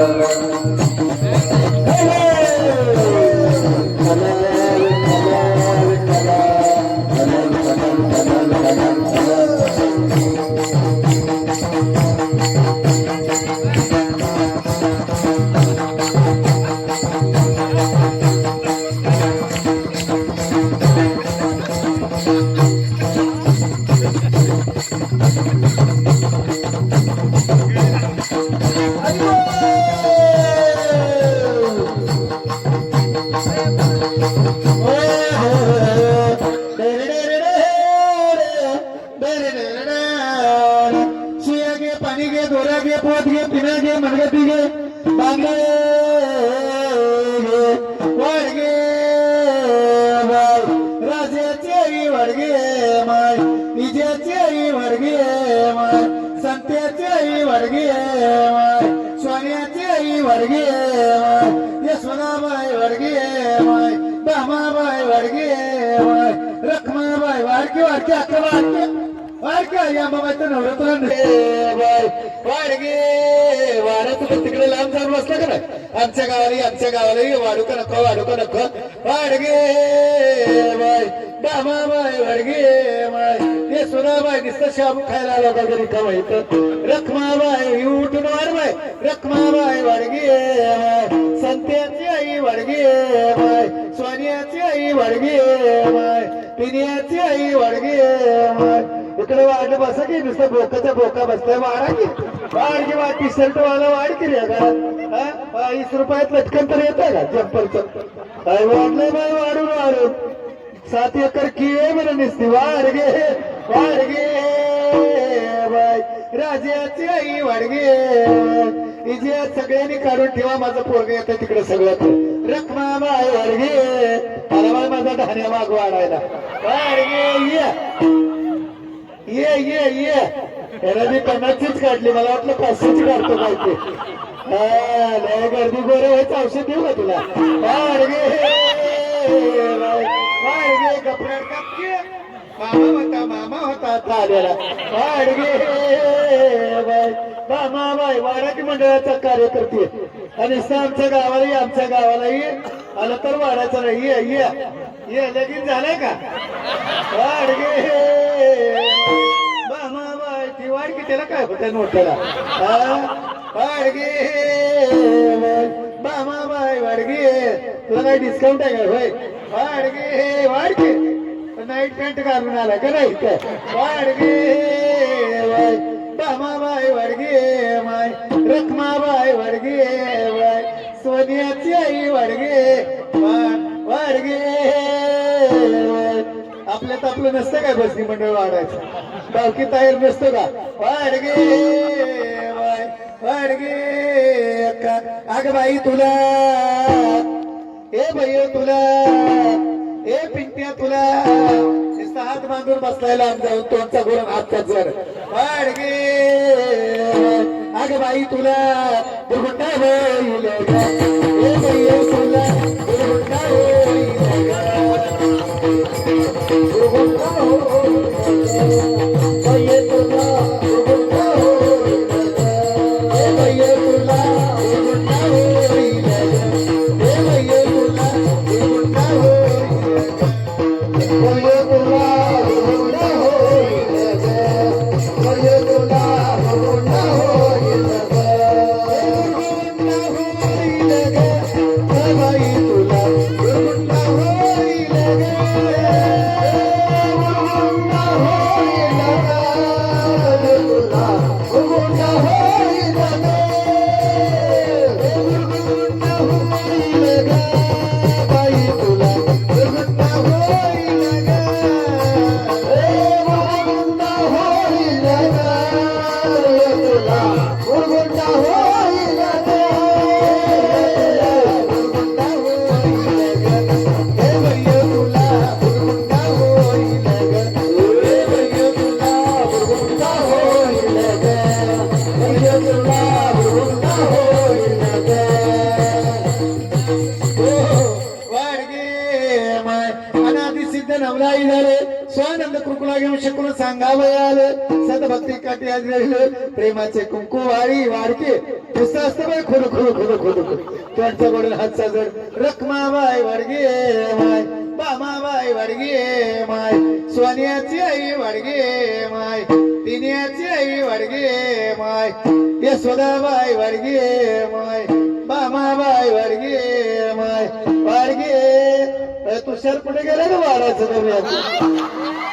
Amém. Rakhmabai Wadke अक्का वाडके वाडके या बाबाचं Navratra bye वाडगे वाड्या तुम्ही तिकडे लांब जाऊन बसला का नाही आमच्या गावाला आमच्या गावाला वाढू का नको वाढू का नको वाडगे बाय दामाबाई वाडगे बाय हे सुनाबाई नुसतं शाबू खायला आला का घरी का माहीत रखमाबाई उठून वाढ बाय रखमाबाई वाडगे बाय संत्याची आई वाडगे बाय सोन्याची आई वाडगे बाय पिनियाची आई वाडगे इकडे वाढ बसा की नुसतं बोकाचा बोका बसताय. वाढा की. वाढ की वाढ टी शर्ट वाला वाढ केली रे वीस रुपयात लटकन तर येत का चप्पल चप्पल वाढलंय बाय वाढून वाढून. सात एकर किये म्हणून निसती. वाढ गे वाढ गे बाय राजाची आई वाडगे इजे सगळ्यांनी काढून ठेवा माझं पोरग येतं तिकडे सगळं. रखमा बाय वाडगे. माझा धान्या माग वाढायला. ये. ये ये याला मी पन्नासचीच काढली मला वाटलं पाचशेची काढतो काय ते हा, लय गर्दी गोरे व्हायचं औषध देऊ का तुला? वाडगे वाडगे कपड्यात कापके मामा होता मामा होता आता आलेला. वाडगे मामा मंडळाचा कार्यकर्ते. आणि आमच्या गावालाही आमच्या गावालाही आलं तर वाढायचं नाही. ये ये. ये लगीन झालंय का? वाढ गे ती वाढ की त्याला काय होतं नोटाला? वाडगे बामा बाय वाडगे तुला काय डिस्काउंट आहे का? होय. वाडगे वाडगे नाईट पॅन्ट घालून आला का नाही वाडगे बाय बाय वाडगे माय रखमा बाय वाडगे बाय सोन्याची आई वाडगे वा- आपल्यात आपलं नसतं काय बसनी मंडळ वाढायचं? बावकी तयार नसतो का? वाडगे बाय वाडगे अग बाई तुला. हे भैया तुला. हे पिंट्या तुला. नुसता हात बांधून बसलाय लांब तोंडचा गुरण हातचा जर. वाडगे अग बाई तुला दुर्गुंडा होईल तुला दुर्गुंडा होईल दुर्गुंडा होईल सांगावं आलं सदभक्ती काठी आज प्रेमाचे कुंकू वाळी वाडके पुस्तक असतं बाय खोड खोड खोड. खोड त्यांच्या हातचा जड. रखमाबाई वाडगे माय. बामाबाई वाडगे माय. सोनियाची आई वाडगे माय. पिण्याची आई वाडगे माय. यशोदाबाई वाडगे माय. बामाबाई वाडगे माय. वाडगे. तुषार कुठे गेला का वाडाचं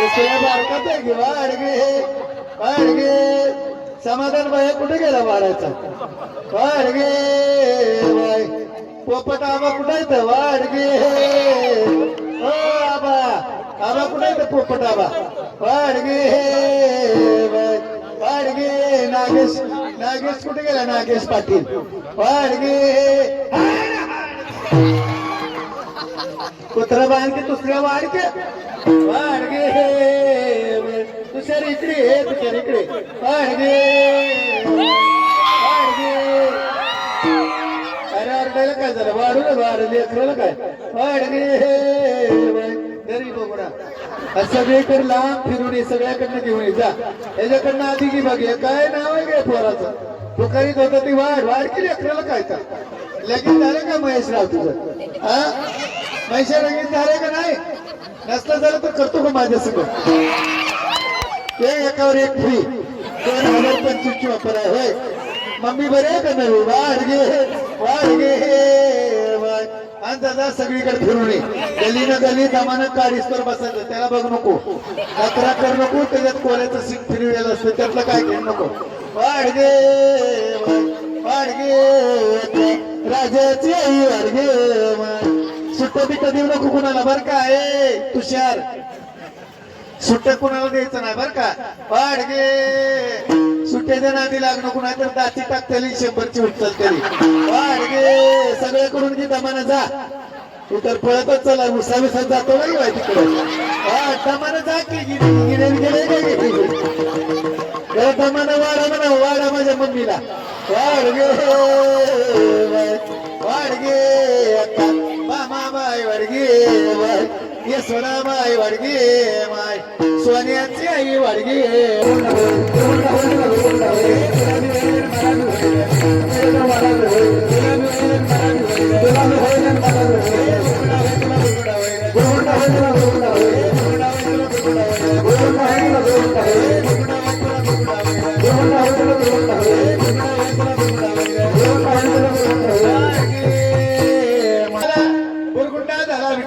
बघूया दुसऱ्या आहे की वाडगे वाडगे समाधान बाया कुठे गेला वाडाचा वाडगे बाय. पोपट आबा कुठे येतं वाडगे हो आबा. आबा कुठे येतं पोपट आबा? वाडगे बाय. वाडगे नागेश नागेश कुठे गेला? नागेश पाटील. वाडगे कुत्रा बांधके दुसऱ्या वाडगे वाडगे दुसऱ्या इकडे हे दुसऱ्या इकडे वाडगे वाडगे अरे अरडायला काय झालं? वाढू ना वाढ लेकराला काय? वाडगे तरी बघूना सगळीकडे लांब फिरून ये सगळ्याकडनं घेऊन ये जा. याच्याकडनं आधी की बघ काय नाव आहे काय पोराचं? तो करीत होता ती वाढ वाढ की लेकराला काय का झालं का महेश राव तुझं? हा पैसे रंगीत झाले का नाही? नसलं झालं तर करतो का माझ्या सगळं? ते एकावर एक फ्री दोन हजार पंचवीस ची वापर आहे होय. मम्मी बरे आहे का नवी? वाढ घे वाढ गे आणि दादा सगळीकडे फिरून गलीनं गली ना गली दमानं बसायचं. त्याला बघ नको. अकरा कर नको त्याच्यात कोल्याचं सीट फिरवेलं असतं. त्यातलं काय घेऊ नको. वाढ गे वाढ. गे राजाची वाढ गे सुट्ट देऊ नको कुणाला बर का? ए तुषार. सुट्ट्या कुणाला द्यायचं नाही बर का? पाड गे. सुट्टे देणार आधी लागणं कुणा तर दाची टाकतली शंभरची उचल तरी. वाडगे सगळ्याकडून घे दमानं जा. तू तर पळतच चला उसा विसा जातो नाही माहिती तिकडे. हा दमानं जा की गिरे गिरे गिरे गिरे. दमानं वाडा म्हणा वाडा माझ्या मम्मीला वाडगे वाडगे अक्का मामा बाय वाडगे बाय यशोदा बाय वाडगे माय सोन्याची आई वाडगे गुरगुंडा झाला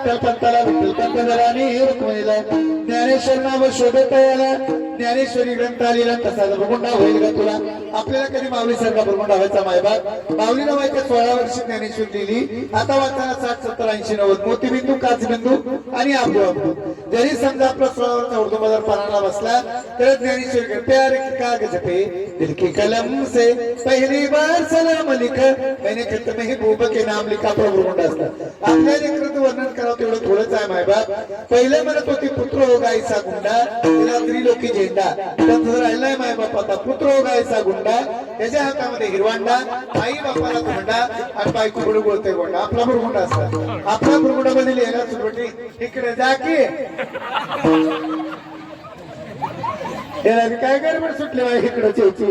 विठ्ठल पंताला विठ्ठल पंत झाला आणि रुक्मिणीला ज्ञानेश्वर नाव शोधत याला ज्ञानेश्वरी ग्रंथ आलेला तसा बुरगुंडा होईल का तुला? आपल्याला कधी माऊली सारखा बुरगुंडा व्हायचा मायबाप? माऊली व्हायच्या सोळा वर्षी ज्ञानेश्वर लिहिली आता वाचताना साठ सत्तर ऐंशी नव्वद मोतीबिंदू काचबिंदू आणि अब्दू अब्दू जरी समजा आपला सोळा वर्ष उर्दू बाजार पानाला बसला तर ज्ञानेश्वर प्यार की कागज पे दिल की कलम से पहली बार सलाम लिख. मैंने खत में ही भूप के नाम लिखा आपला बुरगुंडा असला. आपल्या लेकराचं वर्णन करावं तेवढं थोडंच आहे मायबाप. पहिले म्हणत होती पुत्र हो गायचा गुंडा तिला त्रिलोकी झेंडा त्यांचं राहिलाय माय बापाचा पुत्र उगायचा गुंडा त्याच्या हातामध्ये हिरवांडा आई बापाला गुंडा आणि बायको पुढे बोलते गोंडा आपला भुरगुंडा असतात आपला भुरगुंडामध्ये लिहायला इकडे जा की याला काय गडबड सुटली बाई इकडं चेची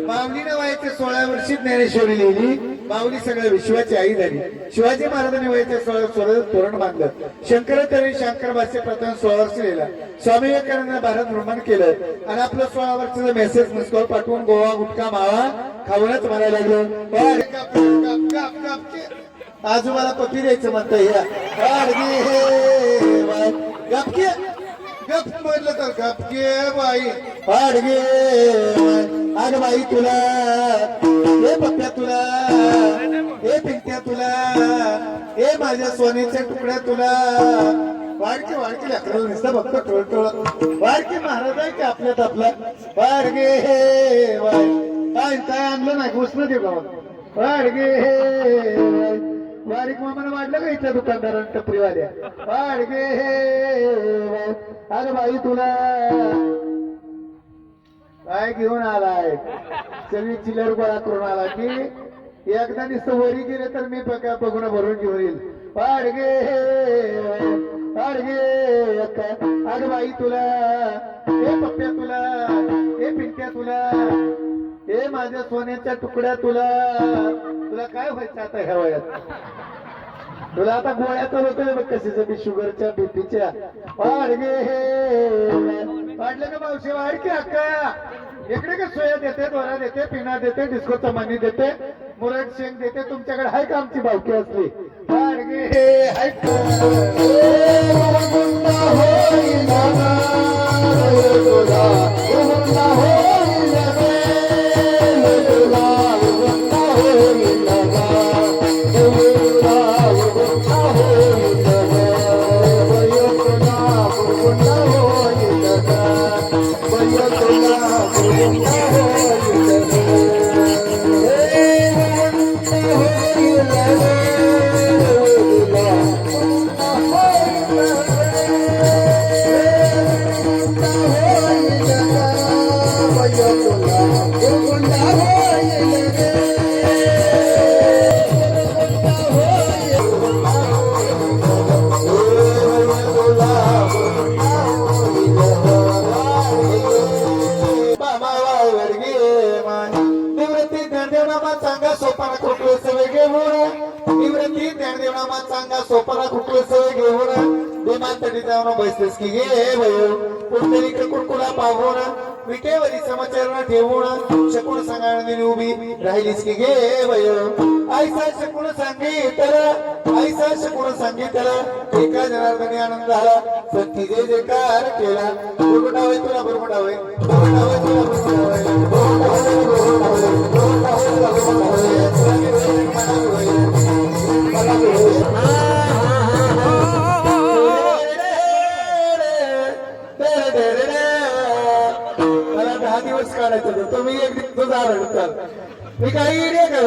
माऊलीनं व्हायचे सोळा वर्षी ज्ञानेश्वरी लिहिली माऊली सगळ्या विश्वाची आई झाली. शिवाजी महाराजांनी वयाच्या सोळा सोळा तोरण बांधलं. शंकराचार्य शंकर भाष्य प्रथम सोळा वर्ष लिहिला. स्वामी विवेकानंद भारत भ्रमण केलं. आणि आपलं सोळा वर्षाचा मेसेज मिसकॉल पाठवून गोवा गुटखा मावा खाऊनच म्हणायला लागलो. गप, आजोबाला पपी द्यायचं म्हणतं या. हे, गपके गप म्हटलं तर गपके बाई. वाढगे अग बाई तुला. हे पप्प्या तुला. हे पिंट्या तुला. हे माझ्या सोन्याच्या तुकड्या तुला. वाडके वाडके लेकराला नुसतं बघतो टोळ टोळ वाडके महाराज आहे की आपल्यात आपला वाडगे हे वाय काय काय आणलं नाही? घुसणं ते का? मग वाडगे हे बारीक वारीक मामानं वाढलं का इथल्या दुकानदारांना टपरीवाल्या? वाडगे हे अरे बाई तुला. काय घेऊन आलाय? सगळी चिल्लर गोळा करून आला की एकदा नुसतं वरी गेले तर मी बघून भरून घेऊन येईल. पाडगे पाडगे अग बाई तुला ए पप्प्या तुला ए पिंट्या तुला. ए माझ्या सोन्याच्या तुकड्या तुला. तुला काय व्हायचं आता ह्या वयात? तुला आता गोळ्या चालवतोय बघ कशाचं बी शुगरच्या बीपीच्या. वाढगे वाढलं का मावशी? वाढ की अक्का. इकडे का सोया देते दोरा देते पिना देते डिस्कोचा मनी देते मुरट शेंग देते तुमच्याकडे आहे का आमची बावकी असली? वाढगे हाय हो घेऊन विमानतळी बसतेस की गे भयो कुठतरी कुडकुडा पाहून विटेवरी समाचार ठेवून शकून सांगायला उभी राहिलीस की गे भयो आईसा शकून सांगितल आईसा शकून सांगितल एका जनार्दनी आनंद झाला सत्ती जे कार केला. बुरबुटा होय तुला बुरबुटा होय. बुरबुटा होय तुला बुरबुटा काढायचं होतं तुम्ही एक दिवस कर. मी काही इडे का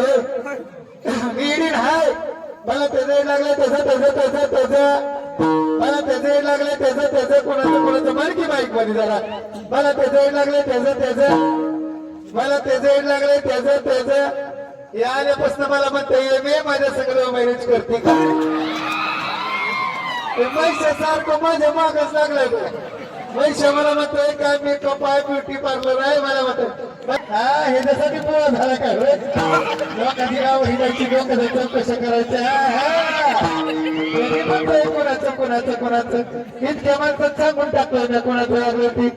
मी इडी हाय मला त्याचं एड लागलं तसं तसं तसं तसं मला त्याचं एड लागलं त्याचं त्याचं. कोणाचं कोणाचं? मार्की बाईकमध्ये जरा. मला त्याचं एड लागलं त्याचं त्याचं. मला त्याचं एड लागलंय त्याचं त्याचं. या आल्यापासून मला म्हणते मी माझ्या सगळं मॅनेज करते का? सारखं माझ्या मागच लागलाय पैसे मला म्हणतोय काय मेकअप आहे ब्युटी पार्लर आहे मला म्हणतोय. हा ह्याच्यासाठी पोळा झाला काय होय? कधी गाव हिंडायची किंवा कधी कसं करायचं म्हणतोय कोणाचं कोणाचं कोणाचं? इतक्या माणसात सांगून टाकलं ना कोणाचं अगदी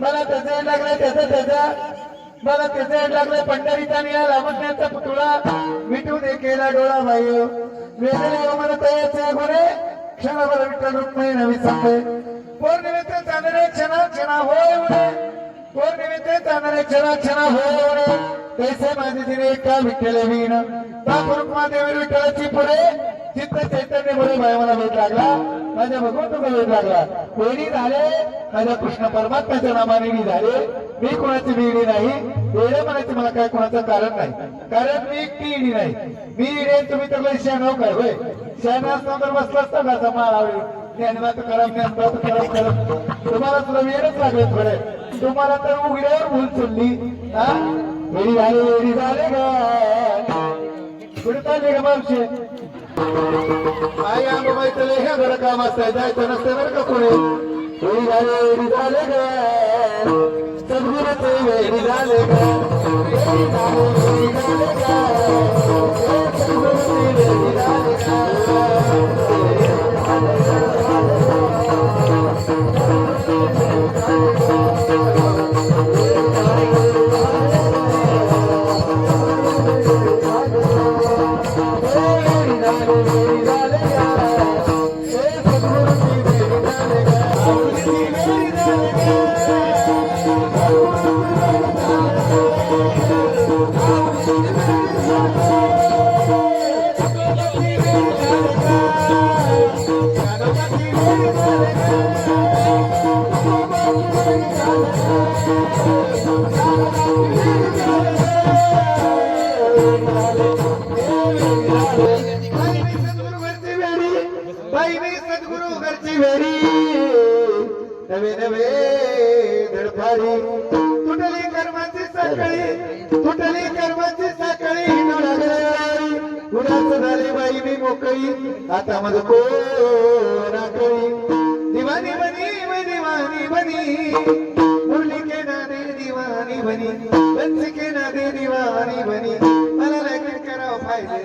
मला त्याचं लागलं त्याचं त्याचा. मला त्याचं लागलं पंढरीचा निळा म्हणण्याचा पुतळा. मिटून एक केला डोळा बाई वेदने मला तयाचे गुणे क्षणाभर विठ्ठल रुक्मिणी नवी सांगते पौर्णिमेत चांदणे क्षणा क्षणा होय उडे पौर्णिमेत चांदणे क्षणा क्षणा होय उडे तैसे माझे दिने एका विठ्ठल वीण. रुक्मा देवी विठ्ठलाची पुढे. चित्त चैतन्य म्हणून मला वेध लागला. माझ्या भगवंताचा वेध लागला. वेणी झाले. माझ्या कृष्ण परमात्म्याच्या नामाने मी झाले. मी कोणाची बिडी नाही. वेळे म्हणायचं मला काय कोणाचं कारण नाही. कारण मी एकटी इडी नाही. मी इडे तुम्ही तर लय शहाणाव काय होय. शहाणा असता तर बसला असता घासा माळावे करम करम करम तुम्हाला तुला वेळच लागले थोडे तुम्हाला तर उघड्यावर भूल चुनली हा? वेळी झाले वेळी झाले ग. कुठे चालले आई आंबाबाई तर हे घर काम असतंय जायचं नसतं बरं का कोणी वेळी झाले झाले ग. सद्गुरूचे वेळी झाले ग. झाले ग. नवे नवे धडफाडी तुटली कर्माची साखळी? तुटली कर्माची साखळी? झाले बाई मी मोकळी? आता माझं कोण मै दिवानी बनी मुरली के नादे दिवानी बनी बंस के नादे दिवानी बनी मला लगेच करावं पाहिजे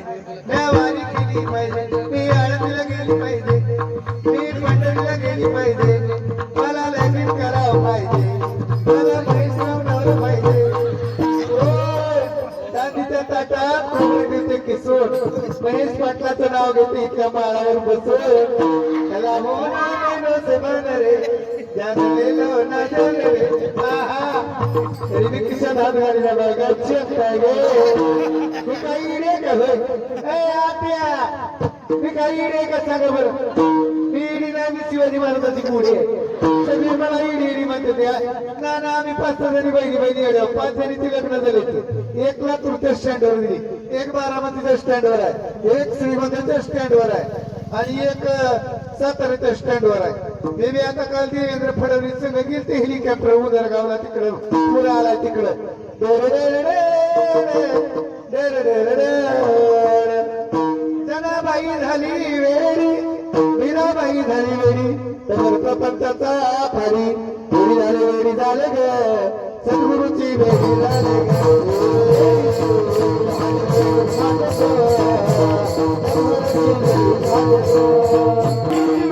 देवानी केली पाहिजे मी आळतीला गेली पाहिजे मी पंढरीला गेली पाहिजे मला लगेच करावं पाहिजे मला म्हैस लावणार पाहिजे चांदीच्या ताटात देते किसून महेश पाटलाचं नाव घेते इतक्या माळावर बसून त्याला हो ना मेनो तू काही इडे का मी काही इडे का सांगा बरं मी इडी नाही मी शिवाजी महाराजाची पुढे सगळी मला इडी इडी म्हणते त्या ना ना आम्ही पाच जणी बहिणी बहिणी येड्या पाच जणीची लग्न झाले होते एक लातूरच्या स्टँडवर दिली. एक बारामतीच्या स्टँडवर आहे. एक श्रीमंताच्या स्टँडवर आहे. आणि एक साताऱ्याच्या स्टँडवर आहे. ते बी आता काल देवेंद्र फडणवीस संघ गेल ते हेलिकॉप्टर उदरगावला तिकडं. पुढे आलाय तिकडं. जनाबाई झाली वेडी मीराबाई झाली वेडी. तर प्रपंचाचा फारी. झाली वेडी झाले ग. Thank you.